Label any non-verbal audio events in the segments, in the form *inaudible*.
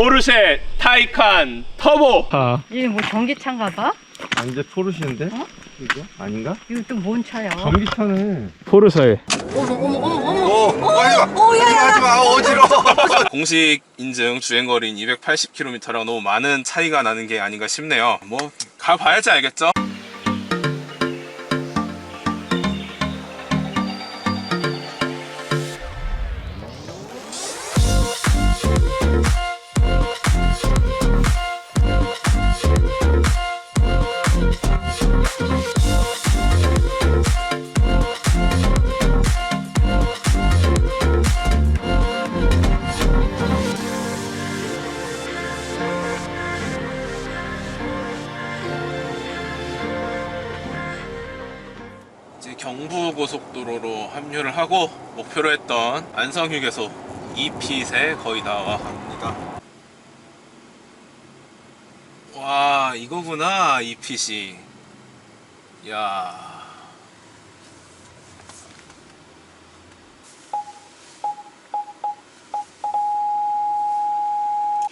포르쉐 타이칸 터보. 아, 이게 뭐 전기차인가 봐? 완전 포르쉐인데? 어? 이거? 아닌가? 이거 또 뭔 차야? 전기차네. 포르쉐. *laughs* 공식 인증 주행거리인 280km랑 너무 많은 차이가 나는 게 아닌가 싶네요. 뭐 가봐야지 알겠죠? 이제 경부 고속도로로 합류를 하고 목표로 했던 안성 휴게소 2핏에 거의 다 와갑니다. 와 이거구나 2핏이. 야.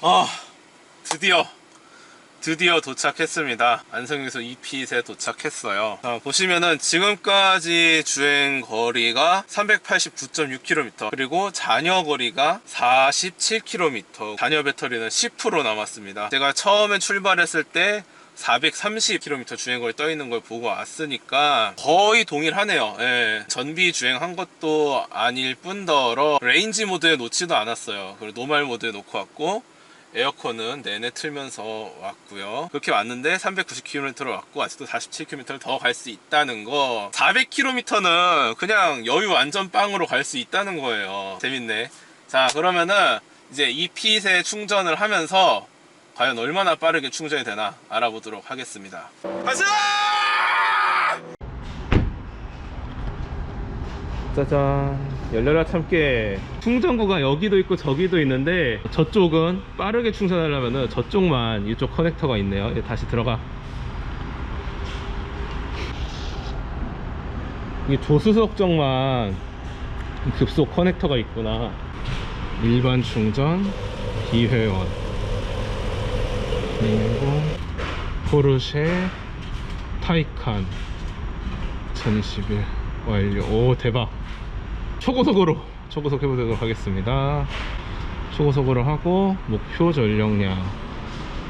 아 드디어 드디어 도착했습니다. 안성에서 2핏에 도착했어요. 자, 보시면은 지금까지 주행 거리가 389.6km 그리고 잔여 거리가 47km 잔여 배터리는 10% 남았습니다. 제가 처음에 출발했을 때 430km 주행거리 떠 있는 걸 보고 왔으니까 거의 동일하네요. 예, 전비 주행한 것도 아닐 뿐더러 레인지 모드에 놓지도 않았어요. 그리고 노말 모드에 놓고 왔고 에어컨은 내내 틀면서 왔고요. 그렇게 왔는데 390km를 왔고 아직도 47km를 더 갈 수 있다는 거. 400km는 그냥 여유 완전 빵으로 갈 수 있다는 거예요. 재밌네. 자 그러면은 이제 이 핏에 충전을 하면서 과연 얼마나 빠르게 충전이 되나 알아보도록 하겠습니다. 가자! 짜잔. 열려라 참깨. 충전구가 여기도 있고 저기도 있는데 저쪽은 빠르게 충전하려면은 저쪽만 이쪽 커넥터가 있네요. 얘 다시 들어가. 이게 조수석 쪽만 급속 커넥터가 있구나. 일반 충전, 비회원. 그리고 포르쉐 타이칸 2021 완료. 오 대박. 초고속으로 초고속 해보도록 하겠습니다. 초고속으로 하고 목표 전력량.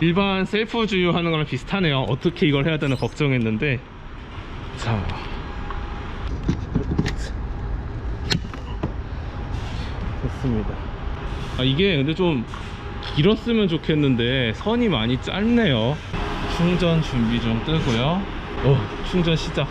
일반 셀프 주유하는 거랑 비슷하네요. 어떻게 이걸 해야 되나 걱정했는데 자. 됐습니다. 아 이게 근데 좀 길었으면 좋겠는데 선이 많이 짧네요. 충전 준비 좀 뜨고요. 어, 충전 시작.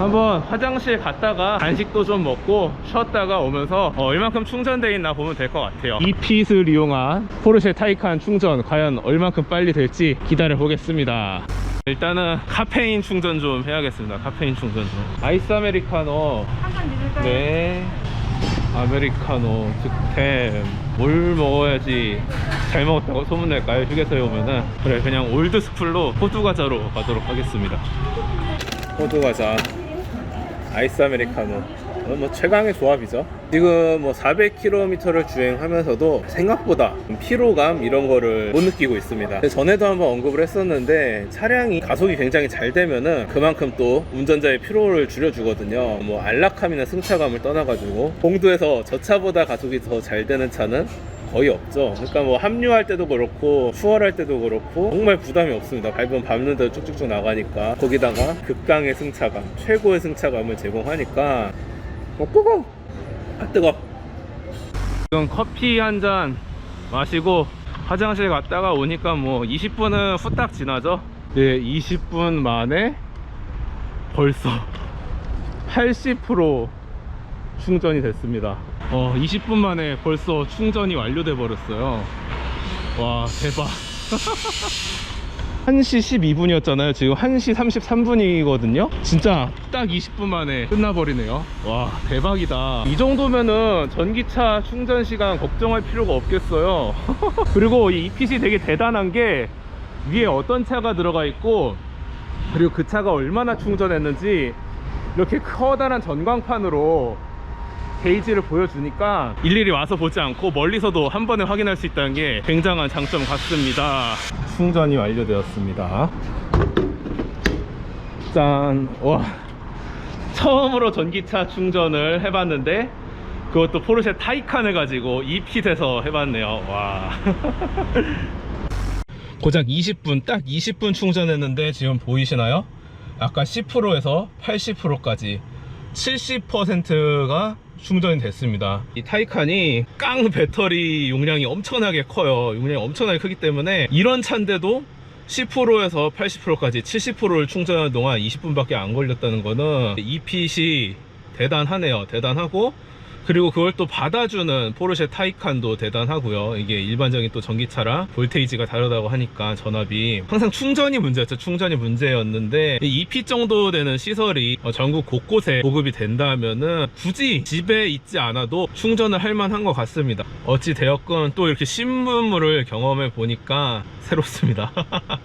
한번 화장실 갔다가 간식도 좀 먹고 쉬었다가 오면서 어, 얼만큼 충전돼 있나 보면 될 것 같아요. 이 핏을 이용한 포르쉐 타이칸 충전 과연 얼만큼 빨리 될지 기다려 보겠습니다. 일단은 카페인 충전 좀 해야겠습니다. 카페인 충전 좀. 아이스 아메리카노. 한잔 드릴까요? 네. 아메리카노 득템. 뭘 먹어야지 잘 먹었다고 소문낼까요? 휴게소에 오면은. 그래 그냥 올드 스쿨로 호두과자로 가도록 하겠습니다. 호두과자 아이스 아메리카노. 어, 뭐 최강의 조합이죠. 지금 뭐 400km를 주행하면서도 생각보다 피로감 이런 거를 못 느끼고 있습니다. 전에도 한번 언급을 했었는데 차량이 가속이 굉장히 잘 되면은 그만큼 또 운전자의 피로를 줄여주거든요. 뭐 안락함이나 승차감을 떠나가지고 공도에서 저 차보다 가속이 더 잘 되는 차는 거의 없죠. 그러니까 뭐 합류할 때도 그렇고 추월할 때도 그렇고 정말 부담이 없습니다. 밟으면 밟는 대로 쭉쭉쭉 나가니까 거기다가 극강의 승차감, 최고의 승차감을 제공하니까 어 뜨거, 아 뜨거. 지금 커피 한 잔 마시고 화장실 갔다가 오니까 뭐 20분은 후딱 지나죠. 네, 20분 만에 벌써 80% 충전이 됐습니다. 어, 20분 만에 벌써 충전이 완료돼 버렸어요. 와, 대박. *laughs* 1시 12분이었잖아요. 지금 1시 33분이거든요. 진짜 딱 20분 만에 끝나버리네요. 와, 대박이다. 이 정도면은 전기차 충전 시간 걱정할 필요가 없겠어요. *laughs* 그리고 이 EPC 되게 대단한 게 위에 어떤 차가 들어가 있고 그리고 그 차가 얼마나 충전했는지 이렇게 커다란 전광판으로 게이지를 보여주니까 일일이 와서 보지 않고 멀리서도 한 번에 확인할 수 있다는 게 굉장한 장점 같습니다. 충전이 완료되었습니다. 짠! 와. 처음으로 전기차 충전을 해봤는데 그것도 포르쉐 타이칸을 가지고 이핏에서 해봤네요. 와. *laughs* 고작 20분, 딱 20분 충전했는데 지금 보이시나요? 아까 10%에서 80%까지 70%가 충전이 됐습니다. 이 타이칸이 깡 배터리 용량이 엄청나게 커요. 용량이 엄청나게 크기 때문에 이런 차인데도 10%에서 80%까지 70%를 충전하는 동안 20분밖에 안 걸렸다는 거는 이 핏이 대단하네요. 대단하고 그리고 그걸 또 받아주는 포르쉐 타이칸도 대단하고요. 이게 일반적인 또 전기차랑 볼테이지가 다르다고 하니까 전압이 항상 충전이 문제였죠. 충전이 문제였는데 이 EP 정도 되는 시설이 어, 전국 곳곳에 보급이 된다면은 굳이 집에 있지 않아도 충전을 할 만한 것 같습니다. 어찌 되었건 또 이렇게 신문물을 경험해 보니까 새롭습니다.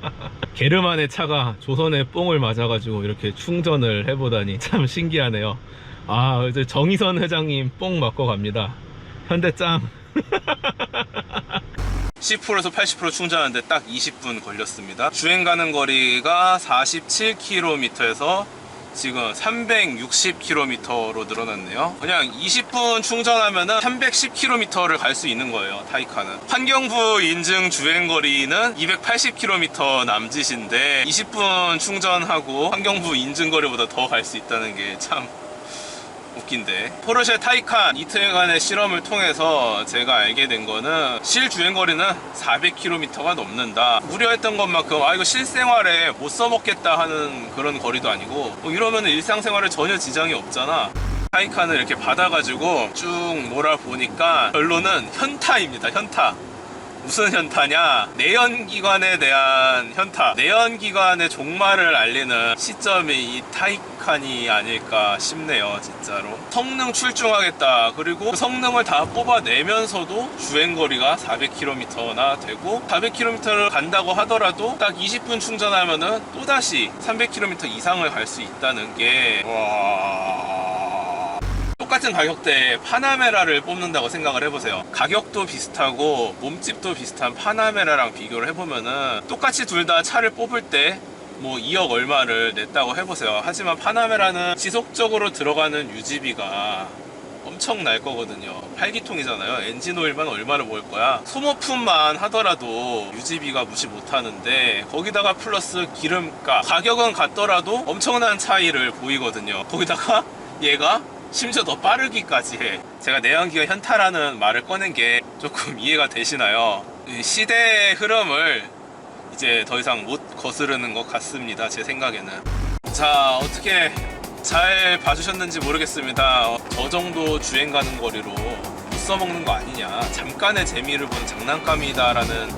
*laughs* 게르만의 차가 조선의 뽕을 맞아가지고 이렇게 충전을 해보다니 참 신기하네요. 아, 이제 정의선 회장님 뽕 맞고 갑니다. 현대 짱. *laughs* 10%에서 80% 충전하는데 딱 20분 걸렸습니다. 주행 가는 거리가 47km에서 지금 360km로 늘어났네요. 그냥 20분 충전하면 은 310km를 갈 수 있는 거예요. 타이칸은. 환경부 인증 주행 거리는 280km 남짓인데 20분 충전하고 환경부 인증 거리보다 더 갈 수 있다는 게참 웃긴데. 포르쉐 타이칸 이틀간의 실험을 통해서 제가 알게 된 거는 실 주행거리는 400km가 넘는다. 우려했던 것만큼 아 이거 실생활에 못 써먹겠다 하는 그런 거리도 아니고 뭐 이러면 일상생활에 전혀 지장이 없잖아. 타이칸을 이렇게 받아가지고 쭉 몰아보니까 결론은 현타입니다 현타 무슨 현타냐? 내연기관에 대한 현타. 내연기관의 종말을 알리는 시점이 이 타이칸이 아닐까 싶네요, 진짜로. 성능 출중하겠다. 그리고 그 성능을 다 뽑아내면서도 주행거리가 400km나 되고 400km를 간다고 하더라도 딱 20분 충전하면은 또다시 300km 이상을 갈 수 있다는 게 와. 똑같은 가격대에 파나메라를 뽑는다고 생각을 해보세요. 가격도 비슷하고 몸집도 비슷한 파나메라랑 비교를 해보면은 똑같이 둘 다 차를 뽑을 때뭐 2억 얼마를 냈다고 해보세요. 하지만 파나메라는 지속적으로 들어가는 유지비가 엄청 날 거거든요. 8기통이잖아요. 엔진 오일만 얼마를 모을 거야. 소모품만 하더라도 유지비가 무시 못 하는데 거기다가 플러스 기름값 가격은 같더라도 엄청난 차이를 보이거든요. 거기다가 얘가 심지어 더 빠르기까지 해. 제가 내연기관 현타라는 말을 꺼낸 게 조금 *laughs* 이해가 되시나요? 이 시대의 흐름을 이제 더 이상 못 거스르는 것 같습니다. 제 생각에는. 자, 어떻게 잘 봐주셨는지 모르겠습니다. 어, 저 정도 주행 가는 거리로 못 써먹는 거 아니냐. 잠깐의 재미를 보는 장난감이다 라는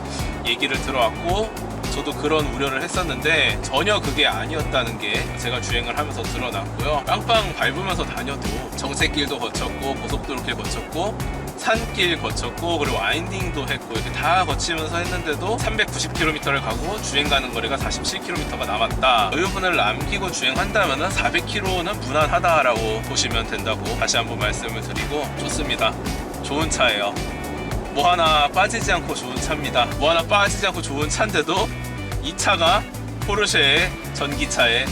얘기를 들어왔고, 저도 그런 우려를 했었는데 전혀 그게 아니었다는 게 제가 주행을 하면서 드러났고요. 빵빵 밟으면서 다녀도 정체길도 거쳤고 고속도로길 거쳤고 산길 거쳤고 그리고 와인딩도 했고 이렇게 다 거치면서 했는데도 390km를 가고 주행 가는 거리가 47km가 남았다. 여유분을 남기고 주행한다면 400km는 무난하다라고 보시면 된다고 다시 한번 말씀을 드리고 좋습니다. 좋은 차예요. 뭐 하나 빠지지 않고 좋은 차입니다. 뭐 하나 빠지지 않고 좋은 차인데도 이 차가 포르쉐의 전기차의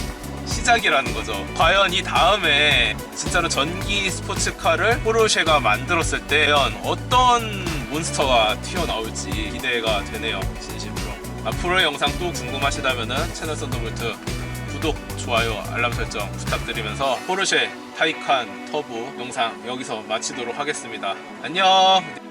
시작이라는 거죠. 과연 이 다음에 진짜로 전기 스포츠카를 포르쉐가 만들었을 때 과연 어떤 몬스터가 튀어나올지 기대가 되네요. 진심으로. 앞으로의 영상 또 궁금하시다면 채널 썬더볼트 구독, 좋아요, 알람 설정 부탁드리면서 포르쉐 타이칸 터보 영상 여기서 마치도록 하겠습니다. 안녕!